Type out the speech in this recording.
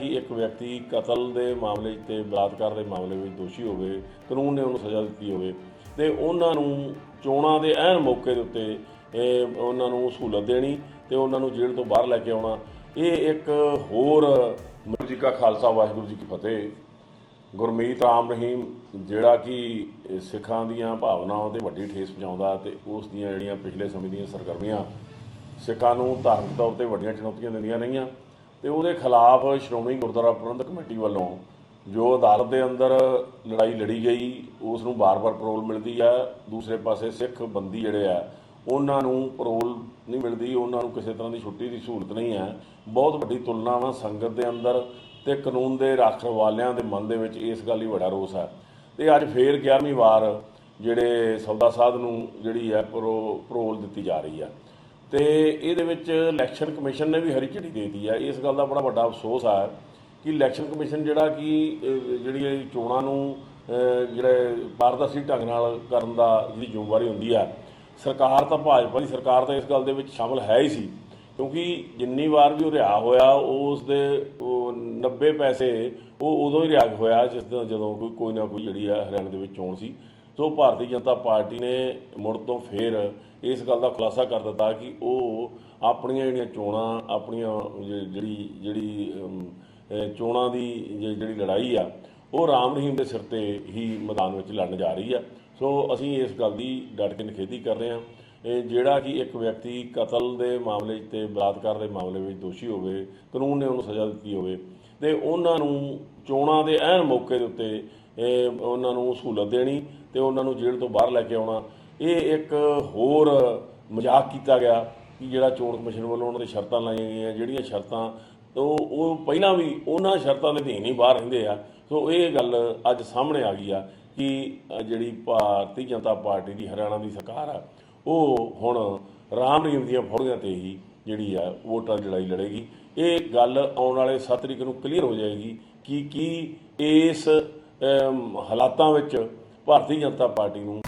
ਕਿ ਇੱਕ ਵਿਅਕਤੀ ਕਤਲ ਦੇ ਮਾਮਲੇ 'ਚ ਤੇ ਬਲਾਤਕਾਰ ਦੇ ਮਾਮਲੇ ਵਿੱਚ ਦੋਸ਼ੀ ਹੋਵੇ, ਕਾਨੂੰਨ ਨੇ ਉਹਨੂੰ ਸਜ਼ਾ ਦਿੱਤੀ ਹੋਵੇ ਤੇ ਉਹਨਾਂ ਨੂੰ ਚੋਣਾਂ ਦੇ ਐਨ ਮੌਕੇ ਦੇ ਉੱਤੇ, ਇਹ ਉਹਨਾਂ ਨੂੰ ਸਹੂਲਤ ਦੇਣੀ ਤੇ ਉਹਨਾਂ ਨੂੰ ਜੇਲ੍ਹ ਤੋਂ ਬਾਹਰ ਲੈ ਕੇ ਆਉਣਾ। ਇਹ ਇੱਕ ਹੋਰ ਵਾਹਿਗੁਰੂ ਜੀ ਕਾ ਖਾਲਸਾ, ਵਾਹਿਗੁਰੂ ਜੀ ਕੀ ਫਤਿਹ। ਗੁਰਮੀਤ ਰਾਮ ਰਹੀਮ, ਜਿਹੜਾ ਕਿ ਸਿੱਖਾਂ ਦੀਆਂ ਭਾਵਨਾਵਾਂ ਤੇ ਵੱਡੀ ਠੇਸ ਪਹੁੰਚਾਉਂਦਾ ਤੇ ਉਸ ਦੀਆਂ ਜਿਹੜੀਆਂ ਪਿਛਲੇ ਸਮੇਂ ਦੀਆਂ ਸਰਗਰਮੀਆਂ ਸਿੱਖਾਂ ਨੂੰ ਧਾਰਮਿਕ ਤੌਰ ਤੇ ਵੱਡੀਆਂ ਚੁਣੌਤੀਆਂ ਦਿੰਦੀਆਂ ਰਹੀਆਂ। ਤੇ ਉਹਦੇ ਖਿਲਾਫ ਸ਼੍ਰੋਮਣੀ ਗੁਰਦੁਆਰਾ ਪ੍ਰਬੰਧਕ ਕਮੇਟੀ ਵੱਲੋਂ ਜੋ ਅਦਾਲਤ ਦੇ ਅੰਦਰ ਲੜਾਈ ਲੜੀ ਗਈ, ਉਸ ਨੂੰ ਬਾਰ-ਬਾਰ ਪਰੋਲ ਮਿਲਦੀ ਹੈ ਦੂਸਰੇ ਪਾਸੇ ਸਿੱਖ ਬੰਦੀ ਜਿਹੜੇ ਆ, ਉਹਨਾਂ ਨੂੰ ਪਰੋਲ ਨਹੀਂ ਮਿਲਦੀ, ਉਹਨਾਂ ਨੂੰ ਕਿਸੇ ਤਰ੍ਹਾਂ ਦੀ ਛੁੱਟੀ ਦੀ ਸਹੂਲਤ ਨਹੀਂ ਹੈ। ਬਹੁਤ ਵੱਡੀ ਤੁਲਨਾ ਵਾ ਸੰਗਤ ਦੇ ਅੰਦਰ ਤੇ ਕਾਨੂੰਨ ਦੇ ਰੱਖਵਾਲਿਆਂ ਦੇ ਮਨ ਦੇ ਵਿੱਚ ਇਸ ਗੱਲ ਲਈ ਬੜਾ ਰੋਸ ਹੈ ਤੇ ਅੱਜ ਫੇਰ 11ਵੀਂ ਵਾਰ ਜਿਹੜੇ ਸੌਦਾ ਸਾਧ ਨੂੰ ਜਿਹੜੀ ਹੈ ਪਰੋ ਪਰੋਲ ਦਿੱਤੀ ਜਾ ਰਹੀ ਹੈ ਤੇ ਇਹਦੇ ਵਿੱਚ ਇਲੈਕਸ਼ਨ ਕਮਿਸ਼ਨ ਨੇ ਵੀ ਹਰੀ ਝੰਡੀ ਦੇ ਦਿੱਤੀ ਹੈ ਇਸ ਗੱਲ ਦਾ ਬੜਾ ਵੱਡਾ ਅਫਸੋਸ ਹੈ ਕਿ ਇਲੈਕਸ਼ਨ ਕਮਿਸ਼ਨ ਜਿਹੜਾ ਕਿ ਜਿਹੜੀ ਇਹ ਚੋਣਾਂ ਨੂੰ ਅਹ, ਜਿਹੜੇ ਪਾਰਦਰਸ਼ੀ ਢੰਗ ਨਾਲ ਕਰਨ ਦਾ ਜਿਹੜੀ ਜ਼ਿੰਮੇਵਾਰੀ ਹੁੰਦੀ ਆ ਸਰਕਾਰ ਤਾਂ ਭਾਜਪਾ ਦੀ ਸਰਕਾਰ ਤਾਂ ਇਸ ਗੱਲ ਦੇ ਵਿੱਚ ਸ਼ਾਮਲ ਹੈ ਹੀ ਸੀ। ਕਿਉਂਕਿ ਜਿੰਨੀ ਵਾਰ ਵੀ ਉਹ ਰਿਹਾ ਹੋਇਆ ਉਸ ਦੇ ਉਹ 90 ਪੈਸੇ ਉਹ ਉਦੋਂ ਹੀ ਰਿਹਾ ਹੋਇਆ ਜਿਸ ਦਿਨ ਜਦੋਂ ਕੋਈ ਕੋਈ ਨਾ ਕੋਈ ਜਿਹੜੀ ਆ ਹਰਿਆਣਾ ਦੇ ਵਿੱਚ ਚੋਣ ਸੀ। ਸੋ ਭਾਰਤੀ ਜਨਤਾ ਪਾਰਟੀ ਨੇ ਮੁੜ ਤੋਂ ਫੇਰ ਇਸ ਗੱਲ ਦਾ ਖੁਲਾਸਾ ਕਰ ਦਿੱਤਾ ਕਿ ਉਹ ਆਪਣੀਆਂ ਜਿਹੜੀਆਂ ਚੋਣਾਂ, ਆਪਣੀਆਂ ਜਿਹੜੀ ਜਿਹੜੀ ਚੋਣਾਂ ਦੀ ਜਿ- ਜਿਹੜੀ ਲੜਾਈ ਆ, ਉਹ ਰਾਮ ਰਹੀਮ ਦੇ ਸਿਰ ਤੇ ਹੀ ਮੈਦਾਨ ਵਿੱਚ ਲੜਨ ਜਾ ਰਹੀ ਆ। ਸੋ ਅਸੀਂ ਇਸ ਗੱਲ ਦੀ ਡਟ ਕੇ ਨਿਖੇਧੀ ਕਰ ਰਹੇ ਹਾਂ। ਇਹ ਜਿਹੜਾ ਕਿ ਇੱਕ ਵਿਅਕਤੀ ਕਤਲ ਦੇ ਮਾਮਲੇ 'ਚ ਤੇ ਬਲਾਤਕਾਰ ਦੇ ਮਾਮਲੇ ਵਿੱਚ ਦੋਸ਼ੀ ਹੋਵੇ, ਕਾਨੂੰਨ ਨੇ ਉਹਨੂੰ ਸਜ਼ਾ ਦਿੱਤੀ ਹੋਵੇ, ਤੇ ਉਹਨਾਂ ਨੂੰ ਚੋਣਾਂ ਦੇ ਐਨ ਮੌਕੇ ਦੇ ਉੱਤੇ ਉਹਨਾਂ ਨੂੰ ਸਹੂਲਤ ਦੇਣੀ ਤੇ ਉਹਨਾਂ ਨੂੰ ਜੇਲ੍ਹ ਤੋਂ ਬਾਹਰ ਲੈ ਕੇ ਆਉਣਾ। ਇਹ ਇੱਕ ਹੋਰ ਮਜ਼ਾਕ ਕੀਤਾ ਗਿਆ ਕਿ ਜਿਹੜਾ ਚੋਣ ਕਮਿਸ਼ਨ ਵੱਲੋਂ ਉਹਨਾਂ ਦੇ ਸ਼ਰਤਾਂ ਲਾਈਆਂ ਗਈਆਂ, ਜਿਹੜੀਆਂ ਸ਼ਰਤਾਂ ਤੋਂ ਉਹ ਪਹਿਲਾਂ ਵੀ ਉਹਨਾਂ ਸ਼ਰਤਾਂ ਦੇ ਅਧੀਨ ਹੀ ਬਾਹਰ ਰਹਿੰਦੇ ਆ। ਸੋ ਇਹ ਗੱਲ ਅੱਜ ਸਾਹਮਣੇ ਆ ਗਈ ਆ ਕਿ ਜਿਹੜੀ ਭਾਰਤੀ ਜਨਤਾ ਪਾਰਟੀ ਦੀ ਹਰਿਆਣਾ ਦੀ ਸਰਕਾਰ ਆ, ਉਹ ਹੁਣ ਰਾਮ ਰਹੀਮ ਦੀਆਂ ਫੌੜੀਆਂ ਤੇ ਹੀ ਜਿਹੜੀ ਆ ਵੋਟਾਂ ਦੀ ਲੜਾਈ ਲੜੇਗੀ। ਇਹ ਗੱਲ ਆਉਣ ਵਾਲੇ 7 ਤਰੀਕ ਨੂੰ ਕਲੀਅਰ ਹੋ ਜਾਏਗੀ ਕਿ ਕੀ ਇਸ ਹਾਲਾਤਾਂ ਵਿੱਚ ਭਾਰਤੀ ਜਨਤਾ ਪਾਰਟੀ ਨੂੰ